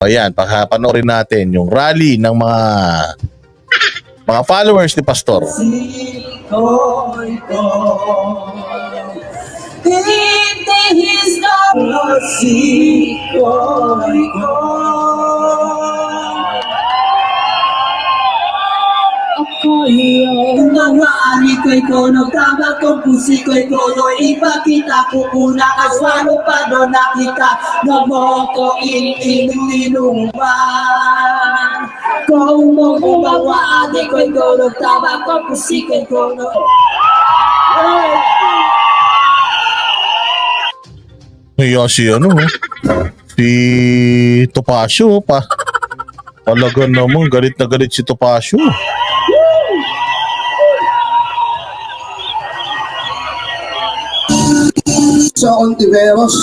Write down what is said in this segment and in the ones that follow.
Ayan, panoorin natin yung rally ng mga mga followers ni Pastor. Hindi his Sikoy ko'y kono, tama kong pusi ko'y kono, ipakita ko una, aswano pa doon nakita, na mo ko ininuman. Kung mo umawa, ari ko'y kono, tama kong pusi ko'y kono. Kaya si ano, si Topacio pa. Talaga naman, galit na galit si Topacio. Sa Ontiveros.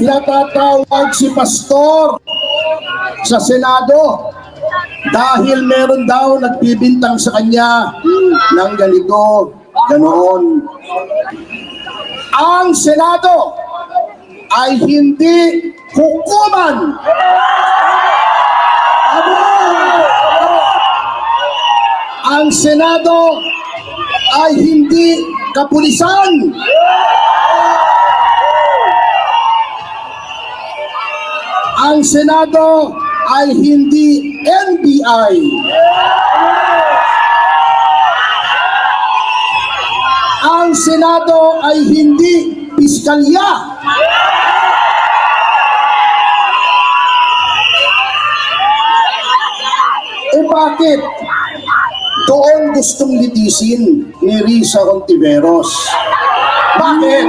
Pinatatawag si Pastor sa Senado dahil meron daw nagbibintang sa kanya ng ganito, ganoon. Ang Senado ay hindi hukuman Abo! Ang Senado ay hindi kapulisan. Ang Senado ay hindi NBI. Ang Senado ay hindi piskalya. Eh bakit? Doon gustong litisin ni Risa Hontiveros. Bakit?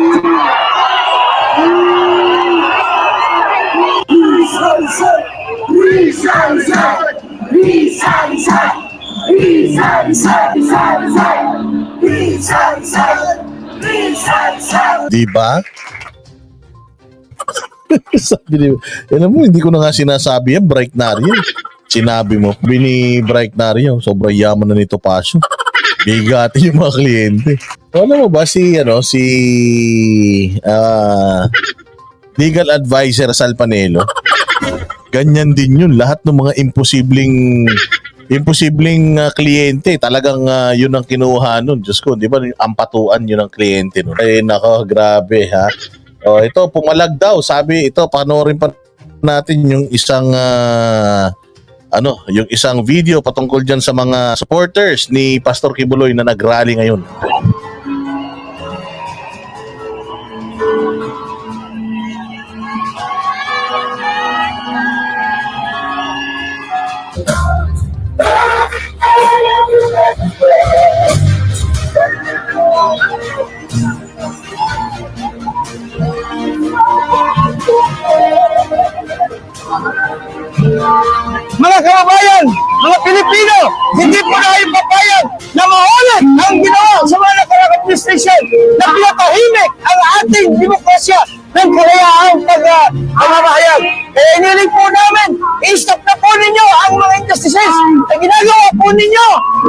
Di ba? Sabi ni, alam mo, hindi ko na nga sinasabi yan, Bright Nario. Sinabi mo, bini Bright Nario, sobrang yaman na ni Topacio. Bigatin yung mga kliyente. Alam mo ba si, ano, si, ah, legal advisor Sal Panelo? Ganyan din yun. Lahat ng mga imposibleng imposibleng ah, kliyente, talagang ah, yun ang kinuha nun. Diyos ko, di ba, ang patuan yun ang kliyente nun. Ay, nako, grabe ha. Oh, ito, pumalag daw. Sabi, ito, panoorin pa natin yung isang, ah, ano, yung isang video patungkol dyan sa mga supporters ni Pastor Kibuloy na nagrally ngayon.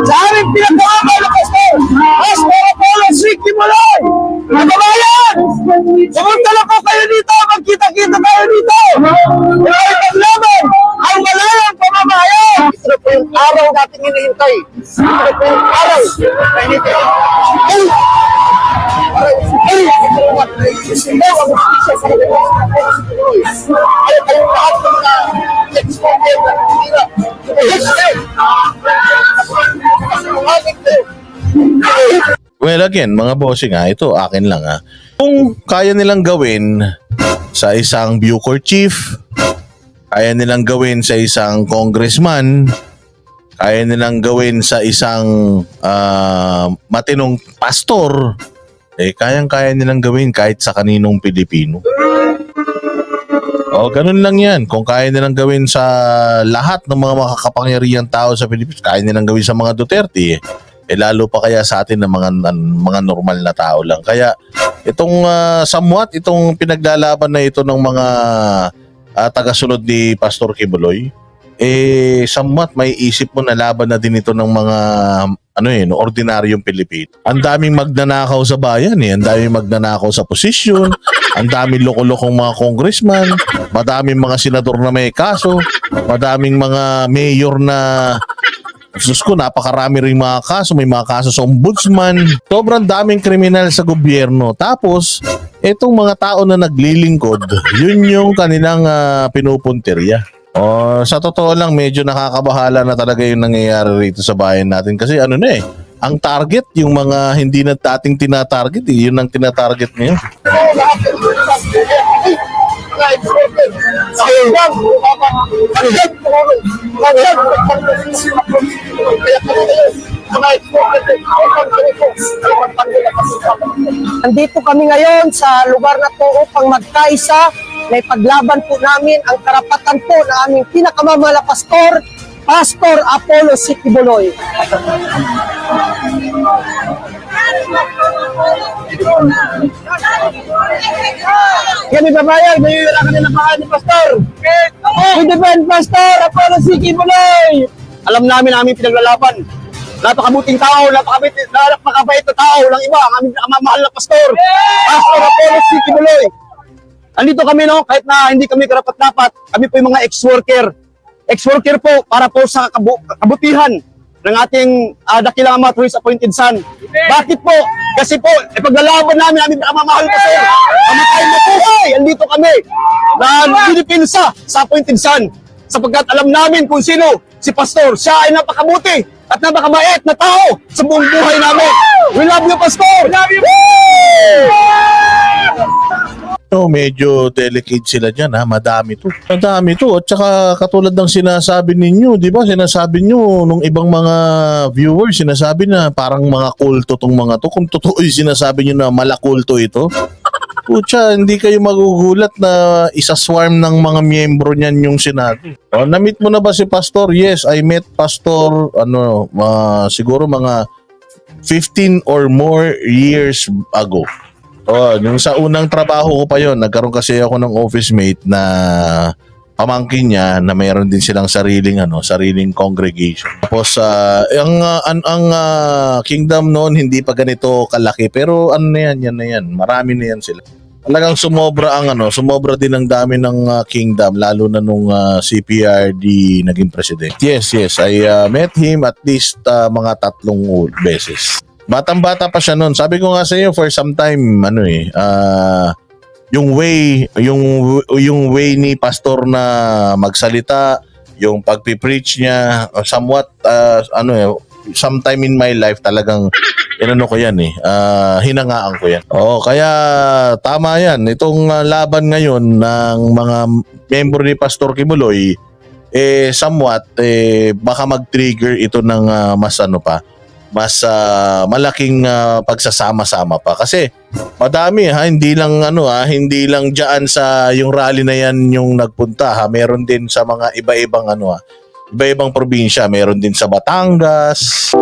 Sa aming pinagkakabay na pastor. Pastor Apollo Siki Malay! Kababayan! Pumunta na po kayo dito, magkita-kita tayo dito! Kaya ipaglaban ang malayang pamamahayag! Ito po yung araw natin hinihintay. Ito po yung araw na hinihintay. Ay! Ay! Ay! Kayong lahat ng mga ex-convict na! Well, again, mga bossing ha, ito akin lang ha. Kung kaya nilang gawin sa isang Bucor chief, kaya nilang gawin sa isang congressman, kaya nilang gawin sa isang ah, matinong pastor, eh kayang-kaya nilang gawin kahit sa kaninong Pilipino. O, ganun lang yan. Kung kaya nilang gawin sa lahat ng mga makakapangyarihang tao sa Pilipinas, kaya nilang gawin sa mga Duterte, eh, eh lalo pa kaya sa atin ng mga mga normal na tao lang. Kaya itong ah, somewhat itong pinaglalaban na ito ng mga ah, tagasunod ni Pastor Kibuloy, eh somewhat may isip mo na laban na din ito ng mga ano eh, no, ordinaryong Pilipino. Ang daming magnanakaw sa bayan eh. Ang daming magnanakaw sa posisyon. Ang daming loko-lokong mga congressman. Madaming mga senador na may kaso. Madaming mga mayor na Sus ko, napakarami rin mga kaso. May mga kaso sa ombudsman. Sobrang daming kriminal sa gobyerno. Tapos, etong mga tao na naglilingkod, yun yung kanilang ah, pinupuntirya. Oh, sa totoo lang, medyo nakakabahala na talaga yung nangyayari rito sa bayan natin. Kasi ano na eh, ang target, yung mga hindi na dating tinatarget, eh, yun ang tinatarget ngayon. Nandito kami ngayon sa lugar na to upang magkaisa na ipaglaban po namin ang karapatan po na aming pinakamamala pastor, Pastor Apollo Sikibuloy. Kami babayan, may wala ka na pangalan ni Pastor. We defend Pastor Apollo Sikibuloy. Alam namin namin pinaglalaban. Napakabuting tao, napakabait, napakabait na tao ng iba, ang aming pinakamamahal na pastor. Pastor Apollo Sikibuloy. Andito kami no, kahit na hindi kami karapat-dapat, kami po yung mga ex-worker. Ex-worker po para po sa kabu- kabutihan ng ating uh, dakilang ama, Tourist Appointed Son. Bakit po? Kasi po, ipaglalaban namin aming pinakamamahal pa sir. Kamatay mo po, ay, andito kami na pinipinsa sa Appointed Son. Sapagkat alam namin kung sino si Pastor. Siya ay napakabuti at napakabait na tao sa buong buhay namin. We love you, Pastor! We love you! No, medyo delicate sila dyan ha, madami to. Madami to at saka katulad ng sinasabi ninyo, di ba? Sinasabi nyo nung ibang mga viewers, sinasabi na parang mga kulto tong mga to. Kung totoo yung sinasabi nyo na malakulto ito, Pucha, hindi kayo magugulat na isa-swarm ng mga miyembro niyan yung Senado. Oh, na-meet mo na ba si Pastor? Yes, I met Pastor ano, ah, siguro mga 15 or more years ago. Oh, yung sa unang trabaho ko pa yon, nagkaroon kasi ako ng office mate na pamangkin niya na mayroon din silang sariling ano, sariling congregation. Tapos ah, ang ah, ang, ang ah, kingdom noon hindi pa ganito kalaki pero ano na yan, yan na yan. Marami na yan sila. Talagang sumobra ang ano, sumobra din ang dami ng ah, kingdom lalo na nung ah, CPRD naging president. Yes, yes, I ah, met him at least ah, mga tatlong beses. Batang-bata pa siya noon. Sabi ko nga sa iyo for some time ano eh, ah, yung way, yung yung way ni pastor na magsalita, yung pagpi-preach niya, uh, somewhat ah, ano eh, sometime in my life talagang inano ko yan eh, ah, hinangaan ko yan. Oo, kaya tama yan. Itong ah, laban ngayon ng mga member ni Pastor Kibuloy, eh somewhat eh baka mag-trigger ito ng ah, mas ano pa mas ah, malaking ah, pagsasama-sama pa. Kasi madami ha hindi lang ano ha hindi lang diyan sa yung rally na yan yung nagpunta ha. Meron din sa mga iba-ibang ano ha iba-ibang probinsya. Meron din sa Batangas